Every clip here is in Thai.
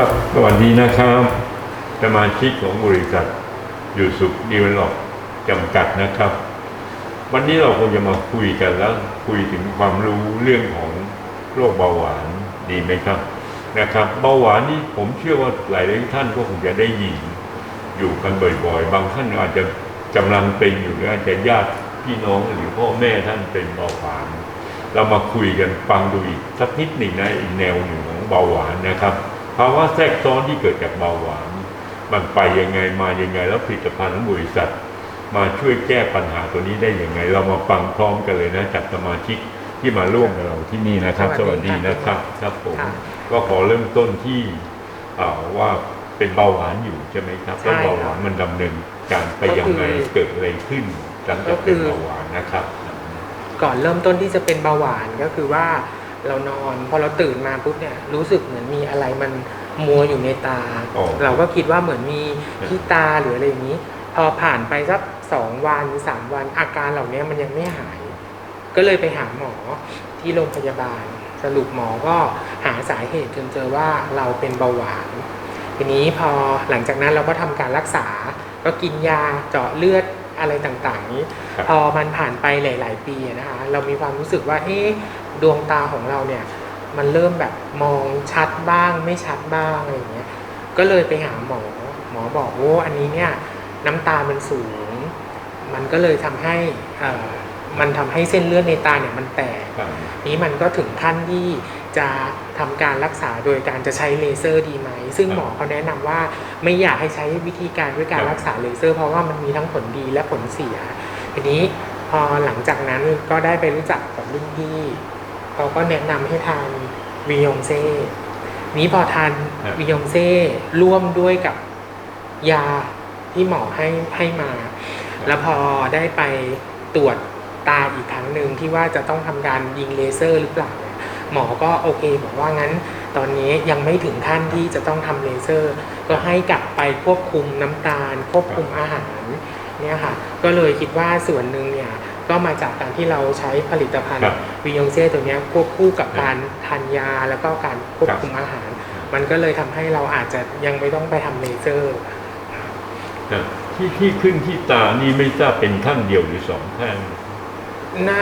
ครับสวัสดีนะครับสมาชิกของบริษัทอยู่สุขดีเวลลอปจำกัดนะครับ วันนี้เราคงจะมาคุยกันแล้ว คุยถึงความรู้เรื่องของโรคเบาหวานดีไหมครับนะครับเบาหวานนี่ผมเชื่อว่าหลายๆท่านก็คงจะได้ยินอยู่กันบ่อย ๆ บางท่านอาจจะกำลังเป็นอยู่หรืออาจจะญาติพี่น้องหรือพ่อแม่ท่านเป็นเบาหวาน เรามาคุยกันฟังดูอีกสักนิดหนึ่งนะอีกแนวหนึ่งของเบาหวานนะครับ ภาวะแทรกซ้อนที่เกิดจากเบาหวาน มันไปยังไงมายังไง แล้วผลิตภัณฑ์ของบริษัท มาช่วยแก้ปัญหาตัวนี้ได้ยังไง เรามาฟังพร้อมกันเลยนะจากสมาชิกที่มาร่วมกับเราที่นี่นะครับสสวัวัสสดีดีค่ะนะครับครับผมค่ะก็ขอเริ่มต้นที่อ่าว่าเป็นเบาหวานอยู่ใช่ไหมครับใช่แล้วเบาหวานมันดำเนินการไปยังไงก็คือเกิดอะไรขึ้นหลังจากเป็นเบาหวานนะครับ ก่อนเริ่มต้นที่จะเป็นเบาหวานก็คือว่า เรานอน พอเราตื่นมาปุ๊บเนี่ยรู้สึกเหมือนมีอะไรมันมัวอยู่ในตา อ๋อ เราก็คิดว่าเหมือนมีที่ตาหรืออะไรอย่างนี้ พอผ่านไปสักสองวันหรือสามวันอาการเหล่านี้มันยังไม่หาย ก็เลยไปหาหมอที่โรงพยาบาล สรุปหมอก็หาสาเหตุจนเจอว่าเราเป็นเบาหวาน ทีนี้พอหลังจากนั้นเราก็ทำการรักษา ก็กินยาเจาะเลือด อะไรต่างๆ นี้ครับพอมันผ่านไปหลาย ๆ ปีอะนะคะเรามีความรู้สึกว่าเอ๊ะดวงตาของเราเนี่ยมันเริ่มแบบมองชัดบ้างไม่ชัดบ้างอะไรอย่างเงี้ยก็เลยไปหาหมอหมอบอกโอ้อันนี้เนี่ยน้ำตามันสูง มันก็เลยทำให้เอ่อมันทำให้เส้นเลือดในตาเนี่ยมันแตกครับนี้มันก็ถึงขั้นที่ จะทำการรักษาโดยการจะใช้เลเซอร์ดีไหม ซึ่งครับหมอเขาแนะนำว่าไม่อยากให้ใช้วิธีการด้วยการครับรักษาเลเซอร์ เพราะว่ามันมีทั้งผลดีและผลเสียทีนี้พอหลังจากนั้นก็ได้ไปรู้จักกับรุ่นพี่เขาก็แนะนำให้ทานวิยงเซ่นี้พอทานครับวิยงเซ่ร่วมด้วยกับยาที่หมอให้ให้มา แล้วพอได้ไปตรวจตาอีกครั้งหนึ่งที่ว่าจะต้องทำการยิงเลเซอร์หรือเปล่าเนี่ย หมอก็โอเคบอกว่างั้น ตอนนี้ยังไม่ถึงขั้นที่จะต้องทำเลเซอร์ ก็ให้กลับไปควบคุมน้ำตาล ควบคุมอาหารเนี่ยค่ะก็เลยคิดว่าส่วนหนึ่งเนี่ยก็มาจากการที่เราใช้ผลิตภัณฑ์ครับวิยงเซ่ตัวเนี้ยควบคู่กับครับการทานยาแล้วก็การควบคุมอาหาร มันก็เลยทำให้เราอาจจะยังไม่ต้องไปทำเลเซอร์ครับที่ที่ขึ้นที่ตานี่ไม่ทราบเป็นข้างเดียวหรือสองข้างน่า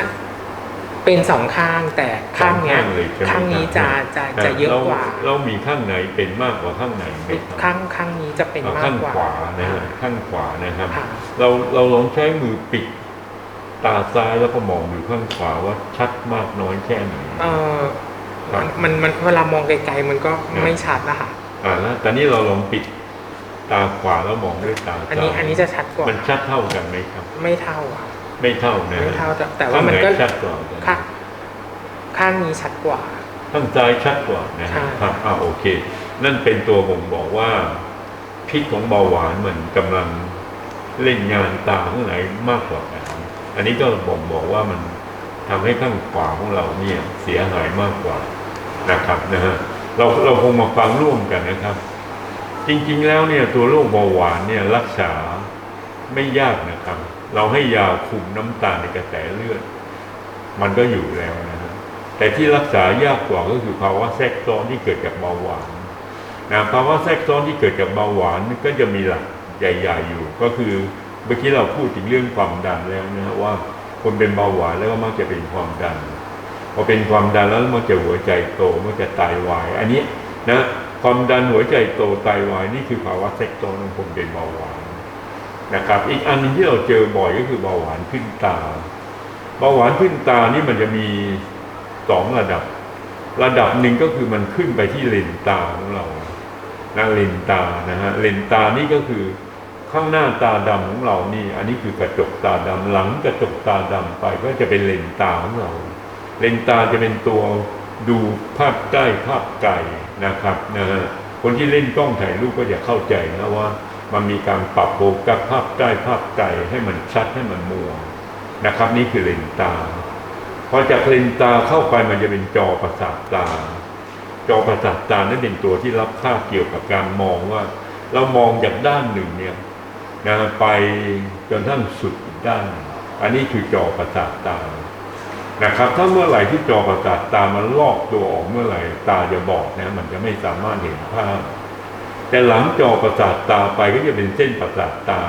เป็นสองข้างแต่ข้างเนี้ยสองข้างเลยใช่ไหมข้างนี้จะจะจะเยอะกว่าเราเรามีข้างไหนเป็นมากกว่าข้างไหนไหมครับข้างข้างนี้จะเป็นเอามาข้ากงกว่าขวานะฮะข้างขวานะครับค่ะเราเราลองใช้มือปิดตาซ้ายแล้วก็มองดูข้างขวาว่าชัดมากน้อยแค่ไหนเออครับมันมันเวลามองไกลๆมันก็ไม่ชัดนะคะอ่าแล้วตอนนี้เราลองปิดตาขวาแล้วมองด้วยตาซ้ายอันนี้อันนี้จะชัดกว่ามันชัดเท่ากันไหมครับ ไม่เท่าอะ ไม่เท่านะฮะไม่เท่าแต่แต่ว่ามันก็ข้งไหชัดกว่ากันข้างข้างนี้ชัดกว่า ข้างซ้ายชัดกว่านะใช่ฮะครับอ่าโอเค นั่นเป็นตัวบ่งบอกว่า พิษของเบาหวานเหมือนกำลังเล่นงานตาข้างไหนมากกว่ากันอันนี้ก็บ่งบอกว่ามันทำให้ข้างขวาของเราเนี่ยเสียหายมากกว่านะครับนะฮะเราเราคงมาฟังร่วมกันนะครับ จริงๆแล้วเนี่ยตัวโรคเบาหวานเนี่ยรักษาไม่ยากนะครับ เราให้ยาคุมน้ำตาลในกระแสเลือด มันก็อยู่แล้วนะฮะแต่ที่รักษายากกว่าก็คือภาวะแทรกซ้อนที่เกิดจากเบาหวานนะภาวะแทรกซ้อนที่เกิดจากเบาหวานก็จะมีหลักใหญ่ๆอยู่ ก็คือเมื่อกี้เราพูดถึงเรื่องความดันแล้วนะฮะว่า คนเป็นเบาหวานแล้วก็มักจะเป็นความดันพอเป็นความดันแล้วมันจะหัวใจโตมันจะไตาวาย อันนี้นะความดันหัวใจโตไตาวายนี่คือภาวะแทรกซ้อนของคนเป็นเบาหวาน นะครับ อีกอันหนึงที่เราเจอบ่อยก็คือเบาหวานขึ้นตาเบาหวานขึ้นตานี่มันจะมีสองระดับ ระดับหนึ่งก็คือมันขึ้นไปที่เลนตาของเรานะเลนตานะฮะเลนตานี่ก็คือข้างหน้าตาดำของเรานี่ อันนี้คือกระจกตาดำหลังกระจกตาดำไปก็จะเป็นเลนตาของเรา เลนตาจะเป็นตัวดูภาพใกล้ภาพไกลนะครับนะฮะคนที่เล่นกล้องถ่ายรูปก็จะเข้าใจนะว่า มันมีการปรับโฟกัสภาพใกล้ภาพไกลให้มันชัดให้มันมัวนะครับ นี่คือเลนตาพอจากเลนตาเข้าไปมันจะเป็นจอประสาทตา จอประสาทตานั่นเป็นตัวที่รับภาเกี่ยวกับการมองว่า เรามองจากด้านหนึ่งเนี่ยนะไปจนทั้งสุดด้าน อันนี้คือจอประสาทตานะครับ ถ้าเมื่อไหร่ที่จอประสาทตามันลอกตัวออกเมื่อไหร่ตาจะบอดนะมันจะไม่สามารถเห็นภาพ แต่หลังจอประสาทตาไปก็จะเป็นเส้นประสาทตา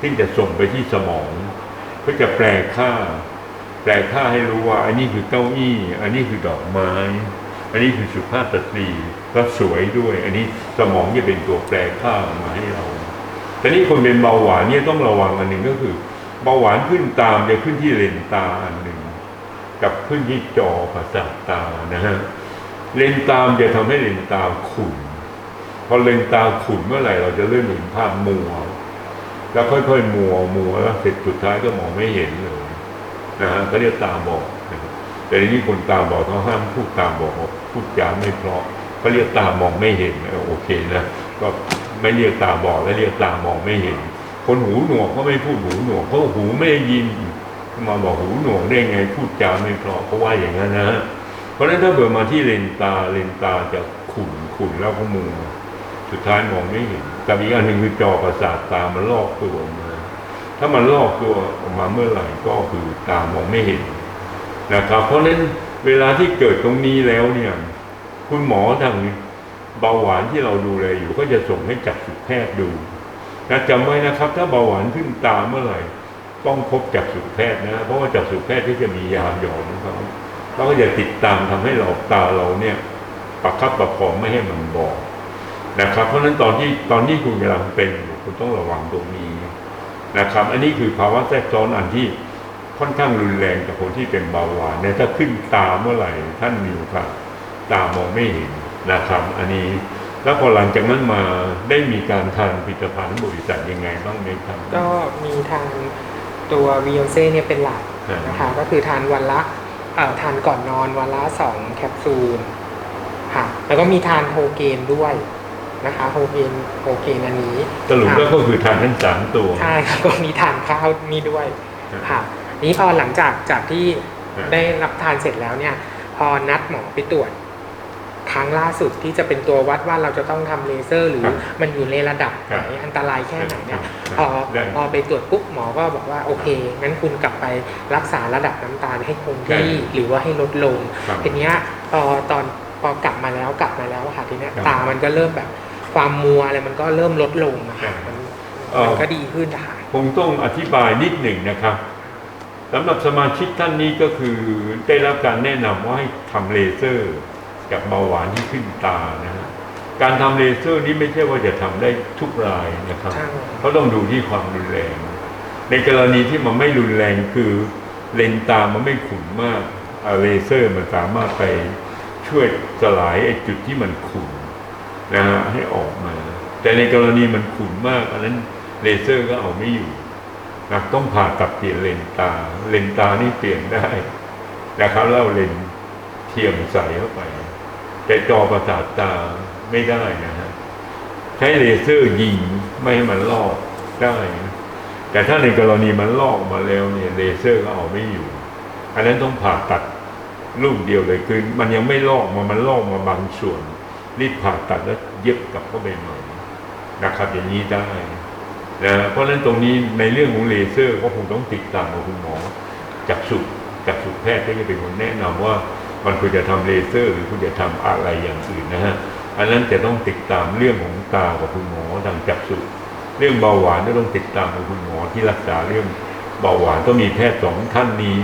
ที่จะส่งไปที่สมอง ก็จะแปลค่า แปลค่าให้รู้ว่า อันนี้คือเก้าอี้ อันนี้คือดอกไม้ อันนี้คือสุภาพสตรีก็สวยด้วย อันนี้สมองจะเป็นตัวแปลค่ามาให้เราแต่นี่คนเป็นเบาหวานเนี่ยต้องระวังอันหนึ่งก็คือ เบาหวานขึ้นตามจะขึ้นที่เลนตาอันหนึ่งกับขึ้นที่จอประสาทตานะฮะเลนตามจะทำให้เลนตาขุ่น พอเลนตาขุ่นเมื่อไหร่เราจะเริ่มเห็นภาพมัวแล้วค่อยๆมัวมัวแล้วเสร็จสุดท้ายก็มองไม่เห็นเลยนะฮะเขาเรียกตาบอดแต่ทีนี้คนตาบอดเขาห้ามพูดตาบอดพูดจาไม่เพราะเขาเรียกตามองไม่เห็นโอเคนะก็ไม่เรียกตาบอดแล้วเรียกตามองไม่เห็น คนหูหนวกก็ไม่พูดหูหนวกเพราะหูไม่ได้ยินมาบอกหูหนวกได้ไงพูดจาไม่เพราะเพราว่าอย่างนั้นนะฮะเพราะฉะนั้นถ้าเกิดมาที่เลนตาเลนตาจะขุ่นขุ่นแล้วก็มัว สุดท้ายมองไม่เห็นกับอีกอันหนึ่งคือจอประสาทตามันลอกตัวมาถ้ามันลอกตัวออกมาเมื่อไหร่ก็คือตามองไม่เห็นนะครับเพราะฉะนั้นเวลาที่เกิดตรงนี้แล้วเนี่ย คุณหมอทางเบาหวานที่เราดูแลอยู่ก็จะส่งให้จักษุแพทย์ดูนะจำไว้นะครับ ถ้าเบาหวานขึ้นตามเมื่อไหร่ต้องพบจักษุแพทย์นะ เพราะว่าจักษุแพทย์ที่จะมียาหยอดของเขาเขาก็จะติดตามทำให้เราตาเราเนี่ยประคับประคองไม่ให้มันบอด นะครับ เพราะฉะนั้นตอนที่ตอนที่คุณกำลังเป็นอยู่คุณต้องระวังตรงนี้นะครับ อันนี้คือภาวะแทรกซ้อนอันที่ค่อนข้างรุนแรงกับคนที่เป็นเบาหวานเนี่ยถ้าขึ้นตาเมื่อไหร่ท่านมีโอกาสตามองไม่เห็นนะครับ อันนี้แล้วพอหลังจากนั้นมาได้มีการทานผลิตภัณฑ์บริษัทยังไงบ้างไหมครับก็มีทานตัววิโอเซ่เนี่ยเป็นหลักครับนะคะก็คือทานวันละเอ่อทานก่อนนอนวันละสองแคปซูลค่ะแล้วก็มีทานโฮเกนด้วย นะคะโฮเกนโฮเกนอันนี้สรุปค่ะแล้วก็คือทานทั้งสามตัวใช่ครับก็มีทานข้าวนี่ด้วยครับค่ะนี้พอหลังจากจากที่ครับได้รับทานเสร็จแล้วเนี่ย พอนัดหมอไปตรวจครั้งล่าสุดที่จะเป็นตัววัดว่าเราจะต้องทำเลเซอร์ หรือครับมันอยู่ในระดับไหนครับอันตรายแค่ไหนเนี่ยครับพอได้พอไปตรวจปุ๊บหมอก็บอกว่าโอเคงั้นคุณกลับไปรักษาระดับน้ำตาลให้คงที่ได้หรือว่าให้ลดลงครับทีเนี้ยพอตอนพอกลับมาแล้วกลับมาแล้วอะค่ะทีเนี้ยครับตามันก็เริ่มแบบ ความมัวอะไรมันก็เริ่มลดลงอะครัค่ะบมันเอ่อมันก็ดีขึ้นนะคะคงต้องอธิบายนิดหนึ่งนะครับสำหรับสมาชิกท่านนี้ก็คือได้รับการแนะนำว่าให้ทำเลเซอร์กับเบาหวานที่ขึ้นตานะฮะการทำเลเซอร์นี้ไม่ใช่ว่าจะทำได้ทุกรายนะครับใช่เขาต้องดูที่ความรุนแรง ในกรณีที่มันไม่รุนแรงคือเลนส์ตามันไม่ขุ่นมากอ่าเลเซอร์มันสามารถไปช่วยสลายไอ้จุดที่มันขุ่น นะฮะให้ออกมา แต่ในกรณีมันขุ่นมากอันนั้นเลเซอร์ก็เอาไม่อยู่นะต้องผ่าตัดเปลี่ยนเลนตา เลนตานี่เปลี่ยนได้นะครับแล้วเอาเลนเทียมใส่เข้าไป แต่จอประสาทตาไม่ได้นะฮะใช้เลเซอร์ยิงไม่ให้มันลอกได้นะแต่ถ้าในกรณีมันลอกมาแล้วเนี่ยเลเซอร์ก็เอาไม่อยู่ อันนั้นต้องผ่าตัดลูกเดียวเลยคือ มันยังไม่ลอกมามันลอกมาบางส่วน รีบผ่าตัดแล้วเย็บกลับเข้าไปใหม่นะครับ อย่างนี้ได้นะเพราะฉะนั้นตรงนี้ในเรื่องของเลเซอร์ก็คงต้องติดตามกับคุณหมอจักษุจักษุแพทย์ที่จะเป็นคนแนะนำว่ามันควรจะทำเลเซอร์ หรือควรจะทำอะไรอย่างอื่นนะฮะอันนั้นจะต้องติดตามเรื่องของตากับคุณหมอทางจักษุเรื่องเบาหวานก็ต้องติดตามกับคุณหมอที่รักษาเรื่องเบาหวานต้องมีแพทย์สองท่านนี้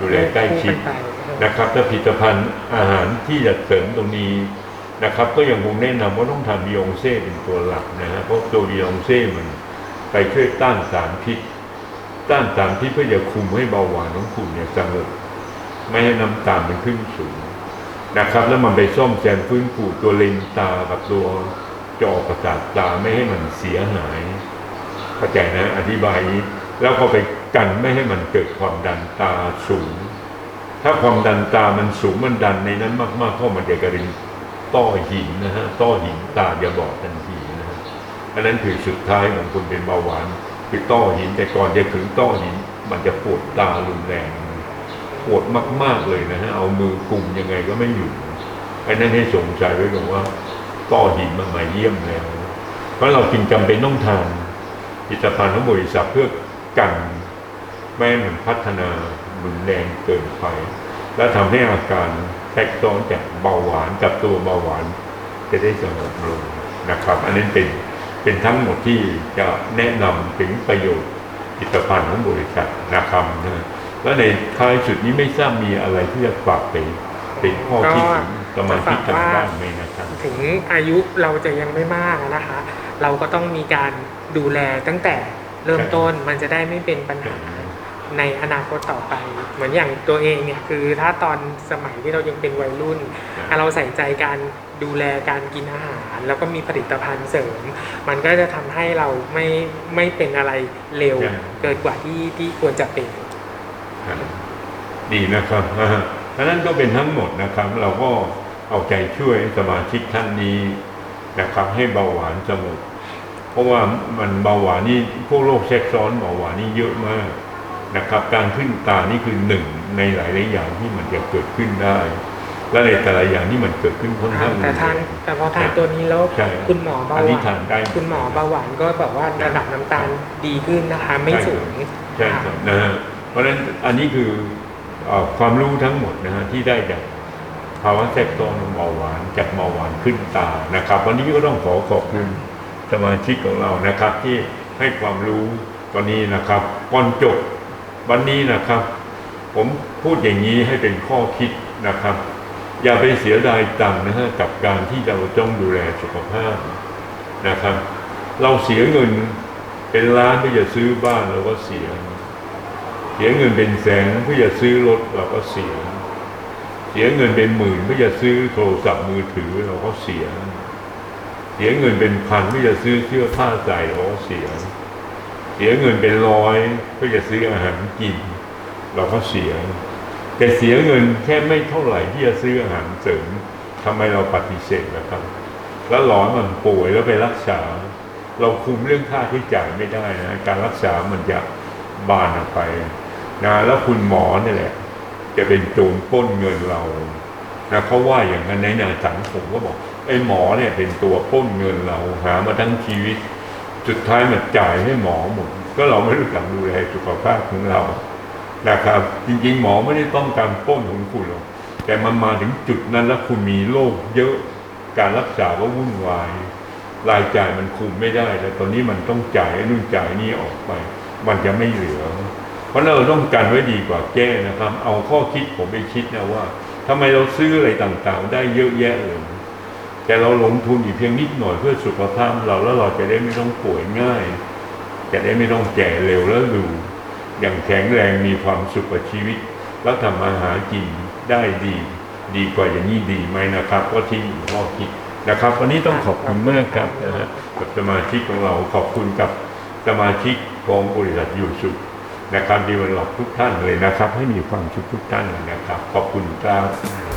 ดูแลใกล้ชิดคู่กันไปนะครับถ้าผลิตภัณฑ์อาหารที่จะเสริมตรงนี้ นะครับ ก็ยังคงแนะนำว่าต้องทานบิองเซ่เป็นตัวหลักนะฮะเพราะตัวบิองเซ่มันไปช่วยต้านสารพิษต้านสารพิษเพื่อจะคุมให้เบาหวานของคุณเนี่ยสงบไม่ให้น้ำตาลมันขึ้นสูงนะครับ แล้วมันไปซ่อมแซมฟื้นฟูตัวเลนตากับตัวจอประสาทตาไม่ให้มันเสียหายเข้าใจนะ อธิบายนี้แล้วก็ไปกันไม่ให้มันเกิดความดันตาสูง ถ้าความดันตามันสูงมันดันในนั้นมากๆเพราะมันจะกระดิน ต้อหินนะฮะต้อหินตาจะบอดทันทีนะฮะอันนั้นคือสุดท้ายของคนเป็นเบาหวานคือต้อหินแต่ก่อนจะถึงต้อหิน มันจะปวดตารุนแรงปวดมาก ๆเลยนะฮะเอามือกุมยังไงก็ไม่อยู่อันนั้นให้สงสัยไว้ก่อนว่าต้อหินมันมาเยี่ยมแล้วเพราะเราจึงจำเป็นต้องทานผลิตภัณฑ์ของบริษัทเพื่อกันไม่ให้มันพัฒนารุนแรงเกินไปและทำให้อาการ แทรกซ้อนจากเบาหวานกับตัวเบาหวานจะได้สงบลงนะครับ อันนี้เป็นเป็นทั้งหมดที่จะแนะนำถึงประโยชน์ผลิตภัณฑ์ของบริษัทนะครับนะแล้วในท้ายสุดนี้ไม่ทราบมีอะไรที่จะฝากไปเป็นข้อคิดสมาชิกทางบ้านไหมนะครับถึงอายุเราจะยังไม่มากนะคะ เราก็ต้องมีการดูแลตั้งแต่เริ่มต้นมันจะได้ไม่เป็นปัญหา ในอนาคตต่อไป เหมือนอย่างตัวเองเนี่ยคือถ้าตอนสมัยที่เรายังเป็นวัยรุ่นครับเราใส่ใจการดูแลการกินอาหาร แล้วก็มีผลิตภัณฑ์เสริม มันก็จะทำให้เราไม่ไม่เป็นอะไรเร็วใช่เกินกว่าที่ที่ควรจะเป็นครับดีนะครับอ่าฮะอันนั้นก็เป็นทั้งหมดนะครับ เราก็เอาใจช่วยสมาชิกท่านนี้นะครับให้เบาหวานสงบเพราะว่ามันเบาหวานนี่พวกโรคแทรกซ้อนเบาหวานนี่เยอะมาก นะครับการขึ้นตานี่คือหนึ่งในหลายๆอย่างที่มันจะเกิดขึ้นได้ และในแต่ละอย่างที่มันเกิดขึ้นค่อนข้างแต่ทานรุนแรงแต่พอทานตัวนี้แล้วใช่คุณหมอเบาอันหนี้วาทานนได้คุณหมอเบาหวานก็แบบว่าระดับน้ำตาลดีขึ้นนะคะ ไม่สูงใช่ครับนะฮะเพราะฉะนั้นอันนี้คือเอ่อความรู้ทั้งหมดนะฮะที่ได้จากภาวะแทรกซ้อนของเบาหวานจากเบาหวานขึ้นตานะครับ วันนี้ก็ต้องขอขอบคุณสมาชิกของเรานะครับที่ให้ความรู้วันนี้นะครับก่อนจบ วันนี้นะครับ ผมพูดอย่างนี้ให้เป็นข้อคิดนะครับ อย่าไปเสียดายตังค์นะฮะกับการที่เราต้องดูแลสุขภาพนะครับ เราเสียเงินเป็นล้านเพื่อจะซื้อบ้านเราก็เสีย เสียเงินเป็นแสนเพื่อจะซื้อรถเราก็เสีย เสียเงินเป็นหมื่นเพื่อจะซื้อโทรศัพท์มือถือเราก็เสีย เสียเงินเป็นพันเพื่อจะซื้อเสื้อผ้าใส่เราก็เสีย เสียเงินเป็นร้อยเพื่อจะซื้ออาหารกิน เราก็เสีย แต่เสียเงินแค่ไม่เท่าไหร่ที่จะซื้ออาหารเสริมทำไมเราปฏิเสธนะครับ แล้วหลอนมันป่วยแล้วไปรักษา เราคุมเรื่องค่าใช้จ่ายไม่ได้นะการรักษามันจะบานออกไปนะแล้วคุณหมอเนี่ยแหละ จะเป็นโจรป้นเงินเรานะเขาว่าอย่างนั้นในนาสังผมก็บอกไอ้หมอเนี่ยเป็นตัวป้นเงินเราหามาทั้งชีวิต สุดท้ายมันจ่ายให้หมอหมดก็เราไม่รู้จักดูแลสุขภาพของเรานะครับ จริงๆ หมอไม่ได้ต้องการป้นของคุณหรอกแต่มันมาถึงจุดนั้นแล้วคุณมีโรคเยอะการรักษาก็วุ่นวายรายจ่ายมันคุมไม่ได้ แล้วตอนนี้มันต้องจ่ายนู่นจ่ายนี่ออกไป มันจะไม่เหลือ เพราะเราต้องกันไว้ดีกว่าแก้นะครับ เอาข้อคิดผมไปคิดนะว่าทำไมเราซื้ออะไรต่างๆ ได้เยอะแยะเลย แต่เราลงทุนอีกเพียงนิดหน่อยเพื่อสุขภาพเราแล้วเราจะได้ไม่ต้องป่วยง่าย จะได้ไม่ต้องแก่เร็วแล้วดูอย่างแข็งแรงมีความสุขกับชีวิต แล้วทำมาหารกินได้ดี ดีกว่าอย่างนี้ดีไหมนะครับก็ที่ข้อคิดนะครับวันนี้ต้องขอบคุณมากครับนะฮะกับสมาชิกของเราขอบคุณกับสมาชิกของบริษัทอยู่สุขนะครับดีวันหลอกทุกท่านเลยนะครับ ให้มีความสุขทุกท่านเลยนะครับ ขอบคุณครับ